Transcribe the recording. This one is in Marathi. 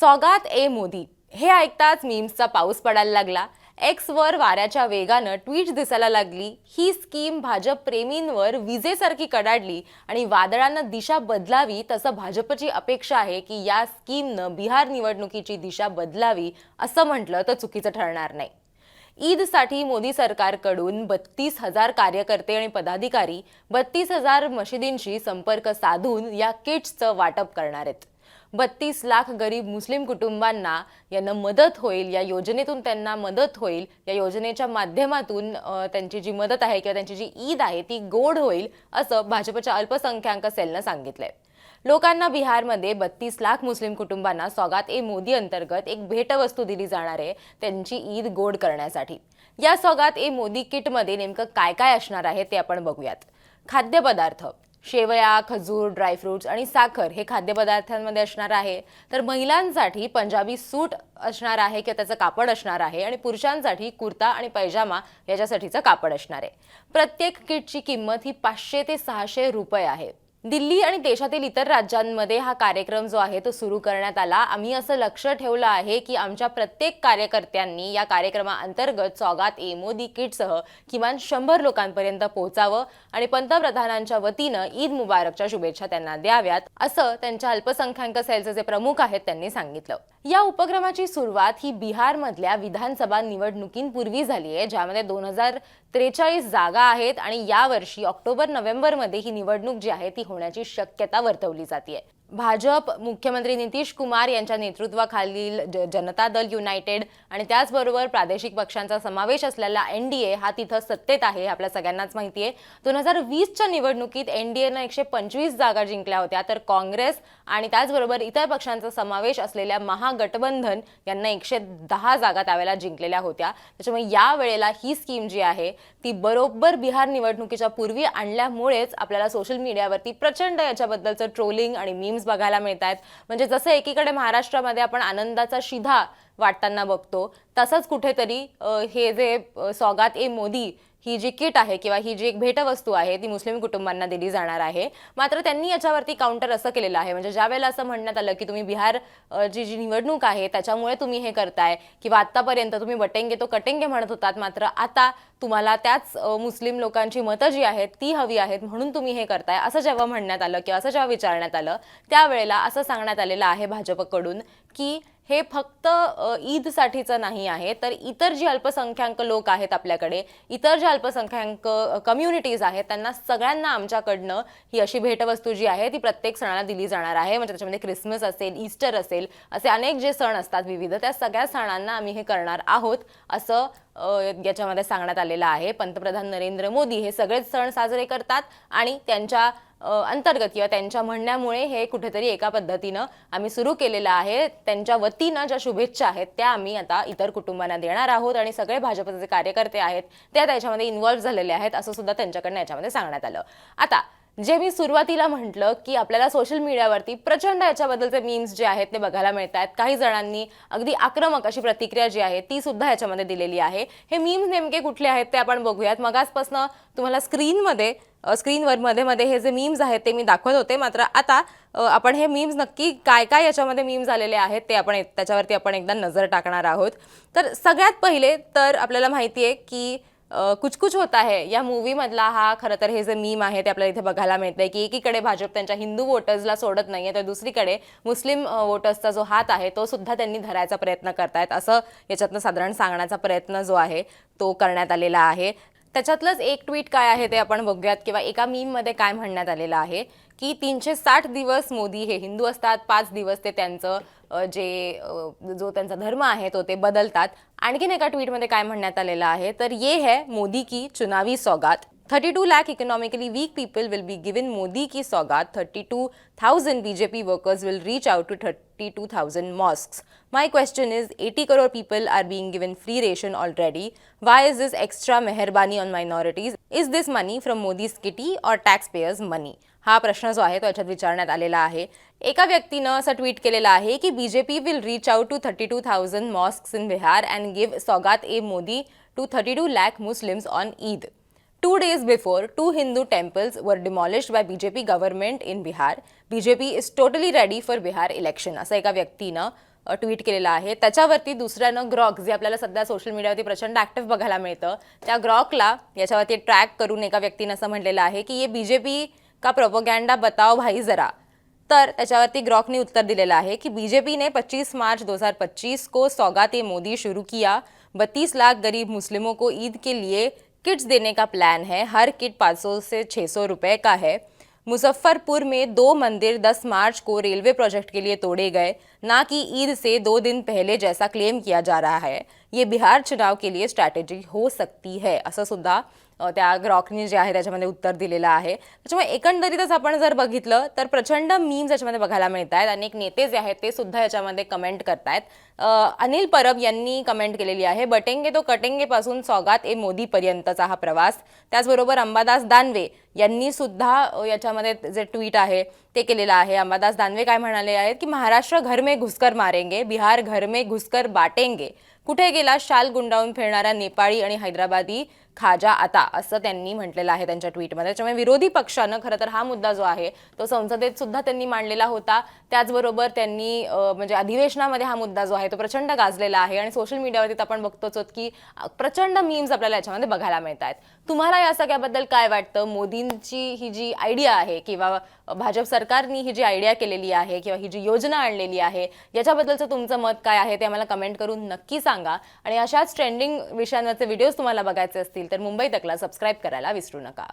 सौगात ए मोदी. हे ऐकताच मीम्सचा पाऊस पडायला लागला. एक्सवर वाऱ्याच्या वेगानं ट्विट दिसायला लागली. ही स्कीम भाजप प्रेमींवर विजेसारखी कडाडली आणि वादळांना दिशा बदलावी तसं भाजपची अपेक्षा आहे की या स्कीमनं बिहार निवडणुकीची दिशा बदलावी असं म्हटलं तर चुकीचं ठरणार नाही. ईदसाठी मोदी सरकारकडून बत्तीस हजार कार्यकर्ते आणि पदाधिकारी बत्तीस हजार मशिदींशी संपर्क साधून या किट्सचं वाटप करणार आहेत. बत्तीस लाख गरीब मुस्लिम कुटुंबांना यांना मदत होईल या योजनेतून त्यांना मदत होईल या योजनेच्या माध्यमातून त्यांची जी मदत आहे किंवा त्यांची जी ईद आहे ती गोड होईल असं भाजपच्या अल्पसंख्याक सेलनं सांगितलंय. लोकांना बिहारमध्ये बत्तीस लाख मुस्लिम कुटुंबांना सौगात ए मोदी अंतर्गत एक भेटवस्तू दिली जाणार आहे त्यांची ईद गोड करण्यासाठी. या सौगात ए मोदी किटमध्ये नेमकं काय काय असणार आहे ते आपण बघूयात. खाद्यपदार्थ. शेवया खजूर ड्रायफ्रुट्स आणि साखर हे खाद्यपदार्थांमध्ये असणार आहे. तर महिलांसाठी पंजाबी सूट असणार आहे किंवा त्याचं कापड असणार आहे आणि पुरुषांसाठी कुर्ता आणि पैजामा याच्यासाठीचं कापड असणार आहे. प्रत्येक किटची किंमत ही पाचशे ते सहाशे रुपये आहे. दिल्ली आणि देशातील इतर राज्यांमध्ये हा कार्यक्रम जो आहे तो सुरू करण्यात आला. आम्ही असं लक्ष ठेवलं आहे की आमच्या प्रत्येक कार्यकर्त्यांनी या कार्यक्रमाअंतर्गत सौगात ए मोदी किटसह किमान शंभर लोकांपर्यंत पोहोचावं आणि पंतप्रधानांच्या वतीनं ईद मुबारकच्या शुभेच्छा त्यांना द्याव्यात असं त्यांच्या अल्पसंख्याक सेलचे जे प्रमुख आहेत त्यांनी सांगितलं. या उपक्रमाची सुरुवात ही बिहारमधल्या विधानसभा निवडणुकींपूर्वी झाली आहे ज्यामध्ये दोन हजार त्रेचाळीस जागा आहेत आणि यावर्षी ऑक्टोबर नोव्हेंबरमध्ये ही निवडणूक जी आहे ती होण्याची शक्यता वर्तवली जाते भाजप मुख्यमंत्री नितीश कुमार यांच्या नेतृत्वाखालील ज- जनता दल युनायटेड आणि त्याचबरोबर प्रादेशिक पक्षांचा समावेश असलेला एन डी ए हा तिथं सत्तेत आहे आपल्या सगळ्यांनाच माहिती आहे. दोन हजार वीसच्या निवडणुकीत एन डी एनं एकशे पंचवीस जागा जिंकल्या होत्या तर काँग्रेस आणि त्याचबरोबर इतर पक्षांचा समावेश असलेल्या महागठबंधन यांना एकशे दहा जागा त्यावेळेला जिंकलेल्या होत्या. त्याच्यामुळे या वेळेला ही स्कीम जी आहे ती बरोबर बिहार निवडणुकीच्या पूर्वी आणल्यामुळेच आपल्याला सोशल मीडियावरती प्रचंड याच्याबद्दलचं ट्रोलिंग आणि मीम्स बघायला मिळत आहेत म्हणजे जसं एकीकडे महाराष्ट्रामध्ये आपण आनंदाचा शिधा वाटताना बघतो तसंच कुठेतरी हे जे सौगात ए मोदी ही जी किट आहे किंवा ही जी एक भेटवस्तू आहे ती मुस्लिम कुटुंबांना दिली जाणार आहे. मात्र त्यांनी याच्यावरती काउंटर असं केलेलं आहे. म्हणजे ज्या वेळेला असं म्हणण्यात आलं की तुम्ही बिहार जी जी निवडणूक आहे त्याच्यामुळे तुम्ही हे करताय किंवा आतापर्यंत तुम्ही बटेंगे तो कटेंगे म्हणत होतात मात्र आता तुम्हाला त्याच मुस्लिम लोकांची मतं जी आहेत ती हवी आहेत म्हणून तुम्ही हे करताय असं जेव्हा म्हणण्यात आलं किंवा असं जेव्हा विचारण्यात आलं त्यावेळेला असं सांगण्यात आलेलं आहे भाजपकडून की हे फक्त ईदसाठीचं नाही आहे तर इतर जी अल्पसंख्याक लोक आहेत आपल्याकडे इतर ज्या अल्पसंख्याक कम्युनिटीज आहेत त्यांना सगळ्यांना आमच्याकडनं ही अशी भेटवस्तू जी आहे ती प्रत्येक सणाला दिली जाणार आहे. म्हणजे त्याच्यामध्ये क्रिसमस असेल ईस्टर असेल असे अनेक जे सण असतात विविध त्या सगळ्या सणांना आम्ही हे करणार आहोत असं याच्यामध्ये सांगण्यात आलेलं आहे. पंतप्रधान नरेंद्र मोदी हे सगळेच सण साजरे करतात आणि त्यांच्या अंतर्गत किंवा त्यांच्या म्हणण्यामुळे हे कुठेतरी एका पद्धतीनं आम्ही सुरू केलेलं आहे. त्यांच्या वतीनं ज्या शुभेच्छा आहेत त्या आम्ही आता इतर कुटुंबांना देणार आहोत आणि सगळे भाजपचे जे कार्यकर्ते आहेत त्या त्याच्यामध्ये इन्व्हॉल्व्ह झालेले आहेत असं सुद्धा त्यांच्याकडनं याच्यामध्ये सांगण्यात आलं. आता जे मी सुरुवातीला म्हटलं की आपल्याला सोशल मीडियावरती प्रचंड याच्याबद्दलचे मीम्स जे आहेत ते बघायला मिळत आहेत काही जणांनी अगदी आक्रमक अशी प्रतिक्रिया जी आहे ती सुद्धा याच्यामध्ये दिलेली आहे. हे मीम्स नेमके कुठले आहेत ते आपण बघूयात. मगाचपासनं तुम्हाला स्क्रीनमध्ये स्क्रीनवर मध्ये मध्ये हे जे मीम्स आहेत ते मी दाखवत होते. मात्र आता आपण हे मीम्स नक्की काय काय याच्यामध्ये मीम्स आलेले आहेत ते आपण त्याच्यावरती आपण एकदा नजर टाकणार आहोत. तर सगळ्यात पहिले तर आपल्याला माहिती आहे की कुछ कुछ होता है. या मूवीमधला हा खरं तर हे जे मीम आहे ते आपल्याला इथे बघायला मिळतंय की एकीकडे भाजप त्यांच्या हिंदू वोटर्सला सोडत नाहीये तर दुसरीकडे मुस्लिम वोटर्सचा जो हात आहे तो सुद्धा त्यांनी धरायचा प्रयत्न करतायत. असं याच्यातनं साधारण सांगण्याचा प्रयत्न जो आहे तो करण्यात आलेला आहे. त्याच्यातलंच एक ट्विट काय आहे ते आपण बघूयात किंवा एका मीममध्ये काय म्हणण्यात आलेलं आहे की तीनशे साठ दिवस मोदी हे हिंदू असतात पाच दिवस ते त्यांचं जे जो त्यांचा धर्म आहे तो ते बदलतात आणखीन एका ट्विटमध्ये काय म्हणण्यात आलेलं आहे तर ये है मोदी की चुनावी सौगात thirty two lakh economically weak people will be given Modi की सौगात thirty two thousand B J P workers will reach out to thirty two thousand mosques my question is eighty crore people are being given free ration already why is this extra मेहरबानी on minorities is this money from Modi स्किटी और टॅक्स पेयर्स मनी हा प्रश्न जो आहे तो याच्यात विचारण्यात आलेला आहे एका व्यक्तीनं असं ट्विट केलेलं आहे की BJP will reach out to thirty two thousand mosques in Bihar and give saugat A Modi to thirty two lakh Muslims on Eid Two days before, two Hindu temples were demolished by BJP government in Bihar. BJP is totally ready for Bihar election. असं एका व्यक्तीनं ट्विट केलेलं आहे त्याच्यावरती दुसऱ्यानं ग्रॉक जे आपल्याला सध्या सोशल मीडियावरती प्रचंड ॲक्टिव्ह बघायला मिळतं त्या ग्रॉकला याच्यावरती ट्रॅक करून एका व्यक्तीनं असं म्हटलेलं आहे की ये बीजेपी का प्रोपोगँडा बताओ भाई जरा। तर त्याच्यावरती ग्रॉकने उत्तर दिलेलं आहे की बीजेपी ने 25 मार्च 2025 को सौगाते मोदी शुरू किया। 32 लाख गरीब मुस्लिमों को ईद के लिए किट्स देने का प्लान है। हर किट 500 से 600 रुपए का है। मुजफ्फरपुर में दो मंदिर 10 मार्च को रेलवे प्रोजेक्ट के लिए तोड़े गए। ना कि ईद से दो दिन पहले जैसा क्लेम किया जा रहा है। ये बिहार चुनाव के लिए स्ट्रॅटेजी हो सकती है असं सुद्धा अ, त्या ग्रॉकनी जे आहे त्याच्यामध्ये उत्तर दिलेलं आहे. त्याच्यामुळे एकंदरीतच आपण जर बघितलं तर प्रचंड मीम्स याच्यामध्ये बघायला मिळत आहेत अनेक नेते जे आहेत ते सुद्धा याच्यामध्ये कमेंट करतायत. अनिल परब यांनी कमेंट केलेली आहे बटेंगे तो कटेंगे पासून सौगात ए मोदीपर्यंतचा हा प्रवास. त्याचबरोबर अंबादास दानवे यांनी सुद्धा याच्यामध्ये जे ट्विट आहे ते केलेलं आहे. अंबादास दानवे काय म्हणाले आहेत की महाराष्ट्र घर में घुसकर मारेंगे बिहार घर में घुसकर बाटेंगे. कुठे गेला शाल गुंडाळून फिरणारा नेपाळी आणि हैदराबादी खाजा आता असं त्यांनी म्हटलेलं आहे त्यांच्या ट्विटमध्ये त्याच्यामुळे विरोधी पक्षानं खरं तर हा मुद्दा जो आहे तो संसदेत सुद्धा त्यांनी मांडलेला होता. त्याचबरोबर त्यांनी म्हणजे अधिवेशनामध्ये हा मुद्दा जो आहे तो प्रचंड गाजलेला आहे. आणि सोशल मीडियावरती तर आपण बघतोच आहोत की प्रचंड मीम्स आपल्याला याच्यामध्ये बघायला मिळत आहेत तुम्हाला या सगळ्याबद्दल काय वाटतं? मोदींची ही जी आयडिया आहे किंवा भाजप सरकारनी ही जी आयडिया केलेली आहे किंवा ही जी योजना आणलेली आहे याच्याबद्दलचं तुमचं मत काय आहे ते आम्हाला कमेंट करून नक्की सांगा. आणि अशाच ट्रेंडिंग विषयांवरचे व्हिडिओज तुम्हाला बघायचे असतील तर मुंबई तकला सबस्क्राईब करायला विसरू नका.